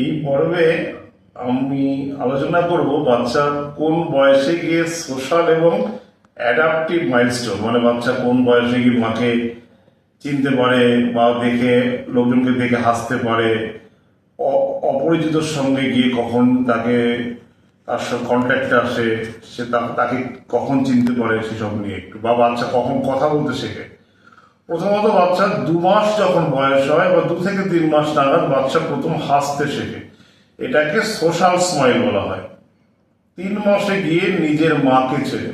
এই পর্বে আমি আলোচনা করব বাচ্চা কোন বয়সে গিয়ে সোশ্যাল এবং অ্যাডাপটিভ মাইলস্টোন মানে বাচ্চা কোন বয়সে গিয়ে মাকে চিনতে পারে বা দেখে, লোকজনকে দেখে হাসতে পারে অপরিচিতর সঙ্গে গিয়ে কখন তাকে, তার সঙ্গে কন্ট্যাক্টে আসে, সে তাকে কখন চিনতে পারে সেসব নিয়ে একটু, বা বাচ্চা কখন কথা বলতে শেখে। প্রথমত বাচ্চা দু মাস যখন বয়স হয় বা দু থেকে তিন মাস নাগাদ বাচ্চা প্রথম হাসতে শেখে। এটাকে সোশ্যাল স্মাইল বলা হয়। তিন মাসে গিয়ে নিজের মাকে চেনে।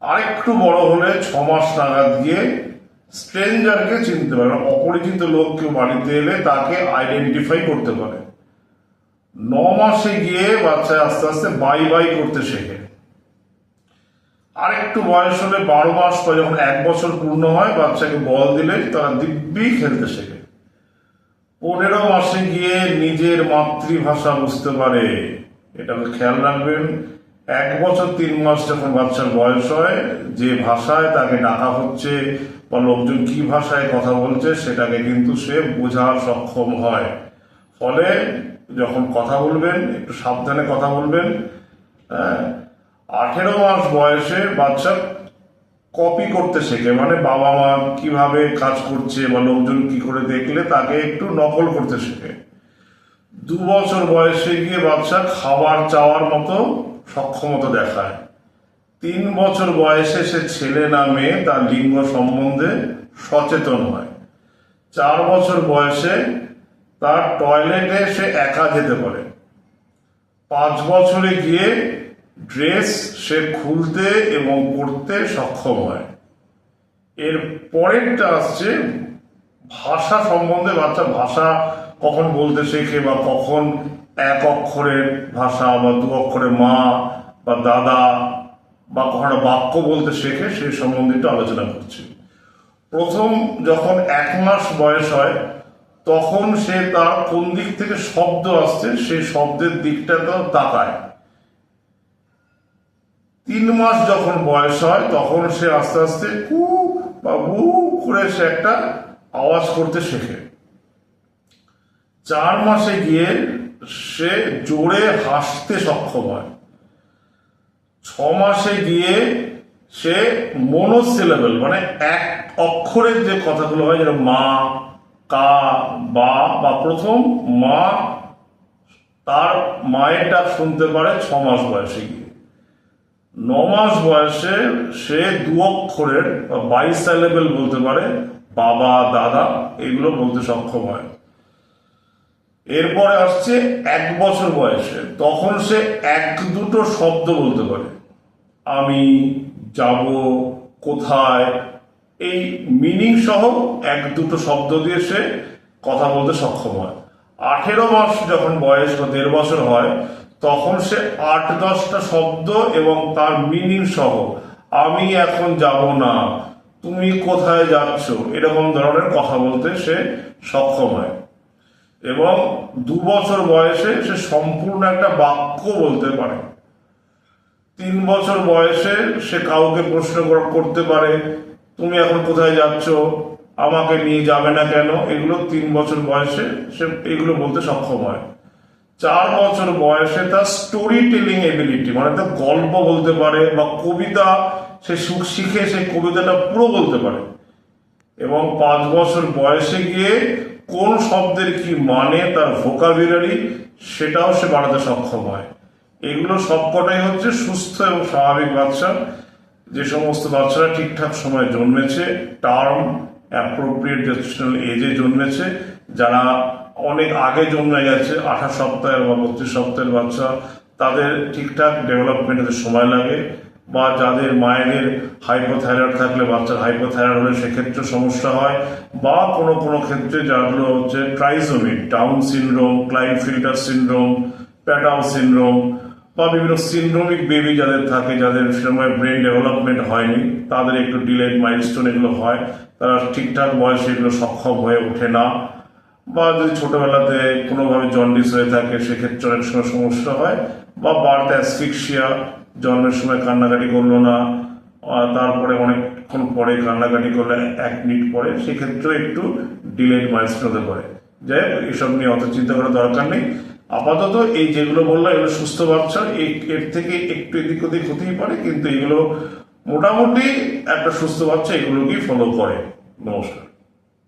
আরেকটু বড় হলে ছ মাস নাগাদ গিয়ে স্ট্রেঞ্জারকে চিনতে পারে। অপরিচিত লোক কেউ বাড়িতে এলে তাকে আইডেন্টিফাই করতে পারে। ন মাসে গিয়ে বাচ্চা আস্তে আস্তে বাই বাই করতে শেখে। আরেকটু বয়স হলে বারো মাস পর যখন এক বছর পূর্ণ হয়, বাচ্চাকে বল দিলে তারা দিব্যি খেলতে শেখে। পনেরো মাসে গিয়ে নিজের মাতৃভাষা বুঝতে পারে। এটা খেয়াল রাখবেন, এক বছর তিন মাস যখন বাচ্চার বয়স হয়, যে ভাষায় তাকে ডাকা হচ্ছে বা লোকজন কি ভাষায় কথা বলছে, সেটাকে কিন্তু সে বোঝার সক্ষম হয়। ফলে যখন কথা বলবেন, একটু সাবধানে কথা বলবেন হ্যাঁ আঠেরো মাস বয়সে বাচ্চা কপি করতে শেখে। মানে বাবা মা কীভাবে কাজ করছে বা লোকজন কি করে দেখলে তাকে একটু নকল করতে শেখে। দু বছর বয়সে গিয়ে বাচ্চা খাবার চাওয়ার মতো সক্ষমতা দেখায়। তিন বছর বয়সে সে ছেলে না মেয়ে, তার লিঙ্গ সম্বন্ধে সচেতন হয়। চার বছর বয়সে তার টয়লেটে সে একা যেতে পারে। পাঁচ বছরে গিয়ে ড্রেস সে খুলতে এবং পড়তে সক্ষম হয়। এর পরেরটা আসছে, ভাষা সম্বন্ধে বাচ্চা ভাষা কখন বলতে শেখে বা কখন এক অক্ষরের ভাষা বা দু অক্ষরের মা বা দাদা বা কখনো বাক্য বলতে শেখে সেই সম্বন্ধে একটু আলোচনা করছি। প্রথম যখন এক মাস বয়স হয়, তখন সে তার কোন দিক থেকে শব্দ আসছে সেই শব্দের দিকটা তো তাকায়। তিন মাস যখন বয়স হয়, তখন সে আস্তে আস্তে কু বা বু করে সে একটা আওয়াজ করতে শেখে। চার মাসে গিয়ে সে জোরে হাসতে সক্ষম হয়। ছ মাসে গিয়ে সে মনোসিলেবল মানে এক অক্ষরের যে কথাগুলো হয় যেটা মা, কা, বা বা প্রথম মা, তার মায়ের ডাক শুনতে পারে ছ মাস বয়সে গিয়ে। ন মাস বয়সে সে দু অক্ষরের বা বাইসাইলেবল বলতে পারে, বাবা, দাদা, এগুলো বলতে সক্ষম হয়। এরপরে আসছে এক বছর বয়সে, তখন সে এক দুটো শব্দ বলতে পারে। আমি যাব কোথায়? এই মিনিং সহ এক দুটো শব্দ দিয়ে সে কথা বলতে সক্ষম হয়। আঠেরো মাস যখন বয়স বা দেড় বছর হয় তখন সে আট দশটা শব্দ এবং তার মিনিং সহ, আমি এখন যাব না, তুমি কোথায় যাচ্ছ? এরকম ধরনের কথা বলতে সে সক্ষম হয়। এবং দু বছর বয়সে সে সম্পূর্ণ একটা বাক্য বলতে পারে। তিন বছর বয়সে সে কাউকে প্রশ্ন করতে পারে, তুমি এখন কোথায় যাচ্ছ? আমাকে নিয়ে যাবে না কেন? এগুলো তিন বছর বয়সে সে এগুলো বলতে সক্ষম হয়। চার বছর বয়সে তার স্টোরি টেলিং এবিলিটি মানে তার গল্প বলতে পারে বা কবিতা সে সুখ শিখে সে কবিতাটা পুরো বলতে পারে। এবং পাঁচ বছর বয়সে গিয়ে কোন শব্দের কি মানে তার ভোকাবুলারি সেটাও সে বাড়াতে সক্ষম হয়। এগুলো সবকটাই হচ্ছে সুস্থ এবং স্বাভাবিক বাচ্চা। যে সমস্ত বাচ্চারা ঠিকঠাক সময়ে জন্মেছে টার্ম অ্যাপ্রোপ্রিয়েট এজে জন্মেছে, যারা অনেক আগে জন্মে গেছে, আঠাশ সপ্তাহের বা বত্রিশ সপ্তাহের বাচ্চা, তাদের ঠিকঠাক ডেভেলপমেন্টের সময় লাগে বা যাদের মায়েদের হাইপোথাইরয়েড থাকলে বাচ্চার হাইপোথাইরয়েড হলে সেক্ষেত্রে সমস্যা হয় বা কোনো কোনো ক্ষেত্রে যাগুলো হচ্ছে trisomy Down syndrome Klinefelter syndrome Patau syndrome বা বিভিন্ন সিনড্রোমিক বেবি যাদের থাকে, যাদের সময় ব্রেন ডেভেলপমেন্ট হয়নি, তাদের একটু ডিলেড মাইলস্টোন এগুলো হয়, তারা ঠিকঠাক বয়সে এগুলো সক্ষম হয়ে ওঠে না। বা যদি ছোটবেলাতে কোনোভাবে জন্ডিস হয়ে থাকে, সেক্ষেত্রে অনেক সময় সমস্যা হয়, বা বার্থ অ্যাসফিক্সিয়া জন্মের সময় কান্নাকাটি করল না তারপরে অনেকক্ষণ পরে কান্নাকাটি করলে এক মিনিট পরে, সেক্ষেত্রেও একটু ডিলেড মাইলস্টোন হতে পারে। যাই হোক, এসব নিয়ে অত চিন্তা করার দরকার নেই। আপাতত এই যেগুলো বললাম, এগুলো সুস্থ বাচ্চা এর থেকে একটু এদিক ওদিক হতেই পারে, কিন্তু এগুলো মোটামুটি একটা সুস্থ বাচ্চা এগুলোকেই ফলো করে। নমস্কার।